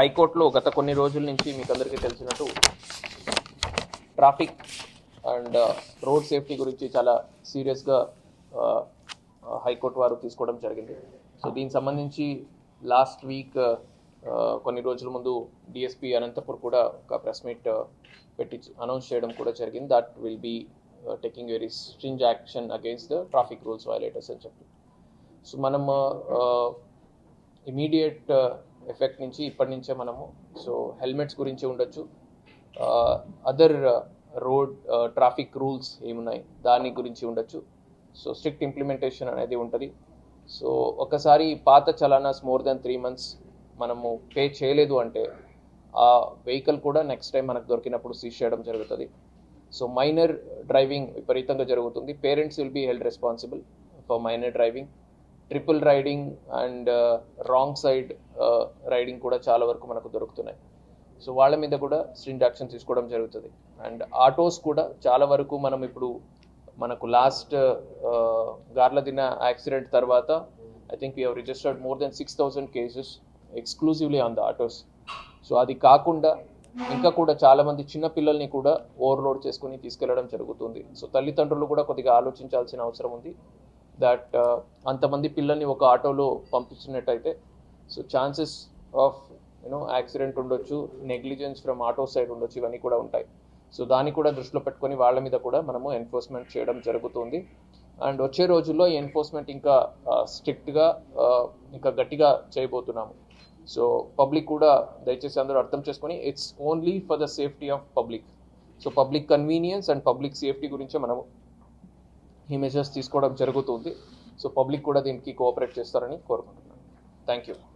హైకోర్టులో గత కొన్ని రోజుల నుంచి మీకు అందరికీ తెలిసినట్టు traffic and uh, road safety గురించి చాలా సీరియస్గా uh, uh, హైకోర్టు వారు తీసుకోవడం జరిగింది. సో దీనికి సంబంధించి లాస్ట్ వీక్ కొన్ని రోజుల ముందు డిఎస్పి అనంతపూర్ కూడా ఒక ప్రెస్ మీట్ పెట్టి అనౌన్స్ చేయడం కూడా జరిగింది. That will be taking very stringent action against the traffic rules violators అని చెప్పి. సో మనం ఇమీడియట్ ఎఫెక్ట్ నుంచి ఇప్పటి నుంచే మనము సో హెల్మెట్స్ గురించి ఉండొచ్చు. అదర్ రోడ్ ట్రాఫిక్ రూల్స్ ఏమున్నాయి దాని గురించి ఉండొచ్చు. సో స్ట్రిక్ట్ ఇంప్లిమెంటేషన్ అనేది ఉంటుంది. సో ఒకసారి పాత challans more than three months మనము పే చేయలేదు అంటే ఆ వెహికల్ కూడా నెక్స్ట్ టైం మనకు దొరికినప్పుడు సీజ్ చేయడం జరుగుతుంది. సో మైనర్ డ్రైవింగ్ విపరీతంగా జరుగుతుంది. Parents will be held responsible for minor driving triple riding and wrong side riding కూడా చాలా వరకు మనకు దొరుకుతున్నాయి. సో వాళ్ళ మీద కూడా స్ట్రింట్ యాక్షన్ తీసుకోవడం జరుగుతుంది. అండ్ ఆటోస్ కూడా చాలా వరకు మనం ఇప్పుడు మనకు లాస్ట్ గార్లదిన యాక్సిడెంట్ తర్వాత I think we have registered more than six thousand cases exclusively on the autos so అది కాకుండా ఇంకా కూడా చాలామంది చిన్న పిల్లల్ని కూడా ఓవర్లోడ్ చేసుకుని తీసుకెళ్ళడం జరుగుతుంది. సో తల్లిదండ్రులు కూడా కొద్దిగా ఆలోచించాల్సిన అవసరం ఉంది. దట్ uh, అంతమంది పిల్లల్ని ఒక ఆటోలో పంపించినట్టయితే so chances of you know accident ఉండొచ్చు నెగ్లిజెన్స్ ఫ్రమ్ ఆటో సైడ్ ఉండొచ్చు ఇవన్నీ కూడా ఉంటాయి. సో దాన్ని కూడా దృష్టిలో పెట్టుకొని వాళ్ళ మీద కూడా మనము ఎన్ఫోర్స్మెంట్ చేయడం జరుగుతుంది. అండ్ వచ్చే రోజుల్లో ఈ ఎన్ఫోర్స్మెంట్ ఇంకా స్ట్రిక్ట్గా ఇంకా గట్టిగా చేయబోతున్నాము. సో పబ్లిక్ కూడా దయచేసి అందరూ అర్థం చేసుకొని it's only for the safety of public so public convenience and public safety గురించి మనము ఈ మెజర్స్ తీసుకోవడం జరుగుతుంది. సో పబ్లిక్ కూడా దీనికి కోఆపరేట్ చేస్తారని కోరుకుంటున్నాను. Thank you